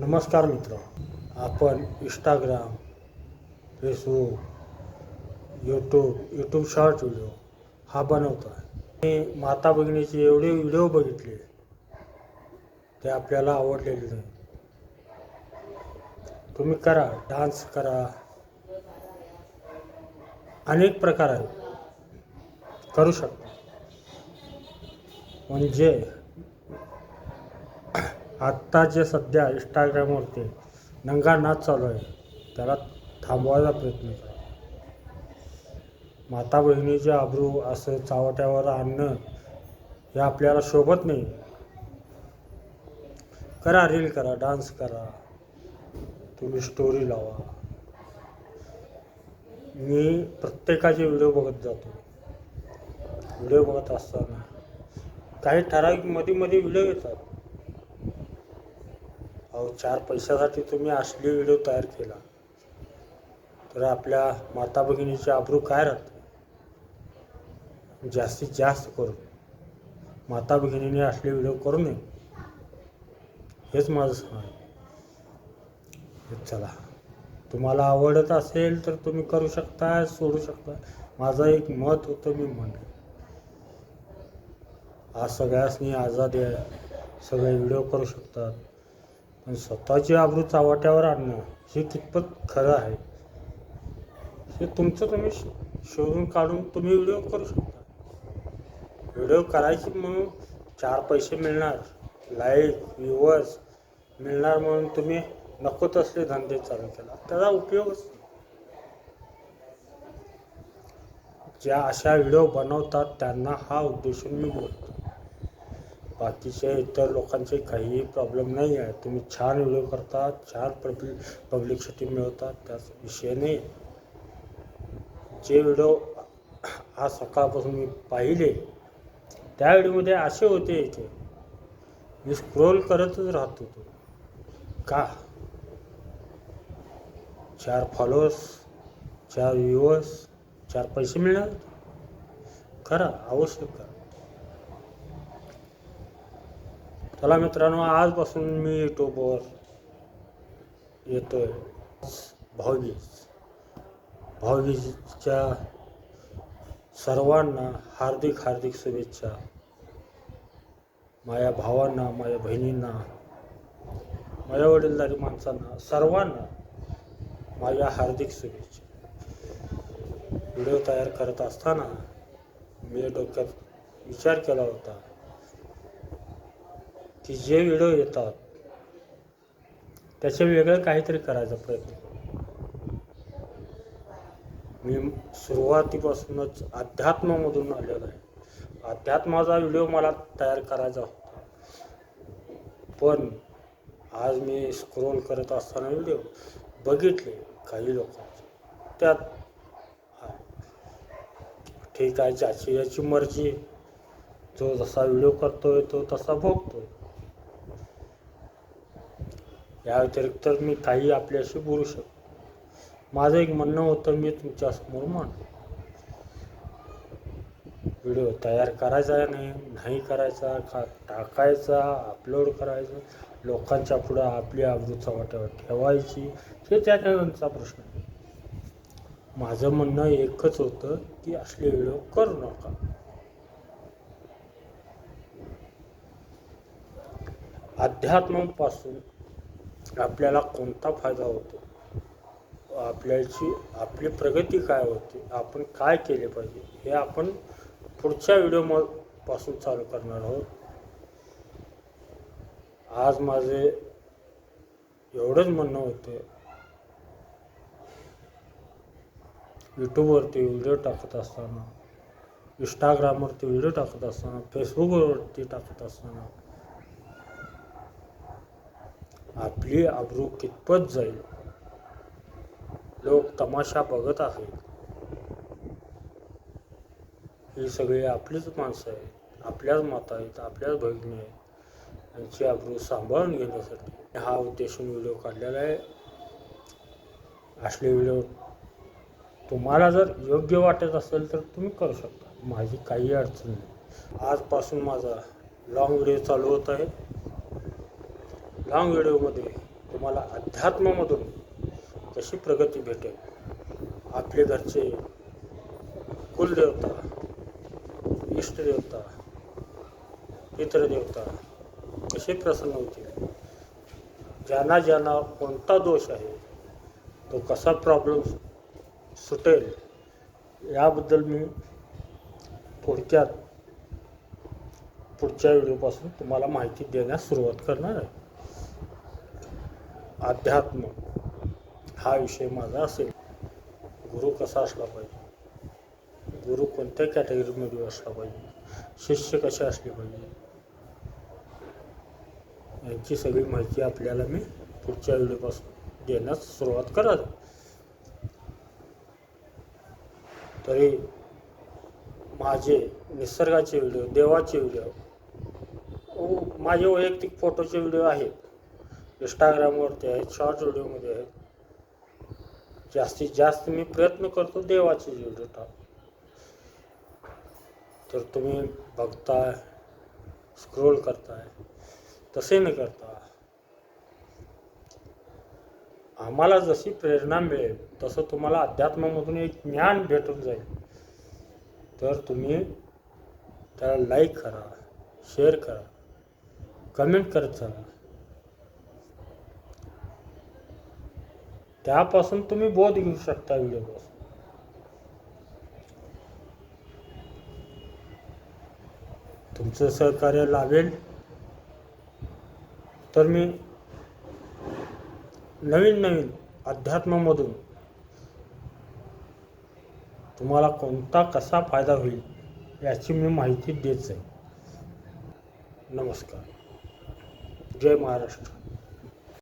नमस्कार मित्र आपण Instagram Facebook YouTube YouTube short video हा बनवतो आहे मी माता भगिनीचे एवढे व्हिडिओ बघितले ते आपल्याला आवडलेले नाही. तुम्ही करा डान्स करा. अनेक प्रकार आहेत करू शकता. म्हणजे आत्ता जे सध्या इंस्टाग्रामवरती नंगा नाच चालू आहे त्याला थांबवायचा प्रयत्न करा. माता बहिणीचे आबरू असं चावट्यावर आणणं हे आपल्याला शोभत नाही. करा रील करा डान्स करा. तुम्ही स्टोरी लावा. मी प्रत्येकाचे व्हिडिओ बघत जातो. व्हिडिओ बघत असताना काही ठराविकमध्ये मध्ये व्हिडिओ येतात. अहो चार पैशासाठी तुम्ही असली व्हिडिओ तयार केला. तर आपल्या माता भगिनीचे आबरू काय राहते? जास्तीत जास्त करून. माता भगिनीने असले व्हिडिओ करू नये. हेच माझं सांग आहे. चला. तुम्हाला आवडत असेल तर तुम्ही करू शकता सोडू शकता. माझं एक मत होतं मी म्हणलं आज सगळ्यासनी आझादी आहे. सगळे व्हिडिओ करू शकतात. आणि स्वतःची आबरू चावाट्यावर आणणं हे कितपत खरं आहे? हे तुमचं तुम्ही शोधून काढून तुम्ही व्हिडिओ करू शकता. व्हिडिओ करायची म्हणून चार पैसे मिळणार लाईक व्ह्युअर्स मिळणार म्हणून तुम्ही नको तसले धंदे चालू केला. त्याचा उपयोगच ज्या अशा व्हिडिओ बनवतात त्यांना हा उद्देशून मी बोलतो. बाकीचे इतर लोकांचे काहीही प्रॉब्लेम नाही आहे. तुम्ही छान व्हिडिओ करता छान पब्लिक पब्लिकसिटी मिळवतात त्याच विषय नाही. जे व्हिडिओ आज सकाळपासून मी पाहिले त्या व्हिडिओमध्ये असे होते इथे मी स्क्रोल करतच राहत. होतो का? चार फॉलोअर्स चार व्ह्युअर्स चार पैसे मिळणार करा आवश्यक करा चला मित्रांनो आजपासून मी यूट्यूबवर आहे भाऊबीज भाऊबीजच्या सर्वांना हार्दिक हार्दिक शुभेच्छा. माझ्या भावांना माझ्या बहिणींना माझ्या वडीलधारी माणसांना सर्वांना माझ्या हार्दिक शुभेच्छा. व्हिडिओ तयार करत असताना मी डोक्यात विचार केला होता की जे व्हिडिओ येतात त्याचे वेगळं काहीतरी करायचा प्रयत्न. मी सुरुवातीपासूनच अध्यात्मामधून आलेलो आहे. अध्यात्माचा व्हिडिओ मला तयार करायचा होता. पण आज मी स्क्रोल करत असताना व्हिडिओ बघितले काही लोकांचे. त्यात ठीक आहे ज्याची याची मर्जी जो जसा व्हिडिओ करतोय तो तसा भोगतोय या व्यतिरिक्त मी काही आपल्याशी बोलू शकतो. माझं एक म्हणणं होतं मी तुमच्यासमोर म्हणतो. व्हिडिओ तयार करायचा नाही नाही करायचा का टाकायचा अपलोड करायचा लोकांच्या पुढं आपली आबरूचा वाट्यावर ठेवायची हे त्या प्रश्न आहे. माझं म्हणणं एकच होतं की असले व्हिडिओ करू नका. अध्यात्मापासून आपल्याला कोणता फायदा होतो? आपल्याची आपली प्रगती काय होते? आपण काय केले पाहिजे? हे आपण पुढच्या व्हिडिओ पासून चालू करणार आहोत. आज माझे एवढंच म्हणणं होतं. यूट्यूबवरती व्हिडिओ टाकत असताना इंस्टाग्रामवरती व्हिडिओ टाकत असताना फेसबुकवरती टाकत असताना आपली आबरू कितपत जाईल? लोक तमाशा बघत आहेत. ही सगळी आपलीच माणसं आहेत. आपल्याच माता आहेत आपल्याच भगिनी आहेत. यांची आबरू सांभाळून घेण्यासाठी. हा उद्देशून व्हिडिओ काढलेला आहे. असले व्हिडिओ तुम्हाला जर योग्य वाटत असेल तर तुम्ही करू शकता. माझी काही अडचण नाही. आजपासून माझा लॉंग व्हिडिओ चालू होत आहे. लॉंग व्हिडिओमध्ये तुम्हाला अध्यात्मामधून कशी प्रगती भेटेल आपले घरचे कुलदेवता इष्टदेवता पितृदेवता कसे प्रसन्न होतील? ज्यांना ज्यांना कोणता दोष आहे तो कसा प्रॉब्लेम सुटेल याबद्दल मी थोडक्यात पुढच्या व्हिडिओपासून तुम्हाला माहिती देण्यास सुरुवात करणार आहे. अध्यात्म हा विषय माझा असेल. गुरु कसा असला पाहिजे? गुरु कोणत्या कॅटेगरीमध्ये असला पाहिजे? शिष्य कसे असले पाहिजे? यांची सगळी माहिती आपल्याला मी पुढच्या व्हिडिओपासून देण्यास सुरुवात कराल तरी माझे निसर्गाचे व्हिडिओ देवाचे व्हिडिओ माझे वैयक्तिक फोटोचे व्हिडिओ आहेत. इंस्टाग्रामवरती आहेत शॉर्ट व्हिडिओमध्ये आहेत. जास्तीत जास्त मी प्रयत्न करतो देवाचे व्हिडिओ टाक तर तुम्ही बघताय स्क्रोल करताय तसे न करता आम्हाला जशी प्रेरणा मिळेल तसं तुम्हाला अध्यात्मामधून एक ज्ञान भेटून जाईल. तर तुम्ही त्याला लाईक करा शेअर करा कमेंट करत चला. त्यापासून तुम्ही बोध घेऊ शकता व्हिडिओपासून तुमचं सहकार्य लाभेल. तर मी नवीन नवीन अध्यात्मामधून तुम्हाला कोणता कसा फायदा होईल याची मी माहिती देत जाईल नमस्कार. जय महाराष्ट्र.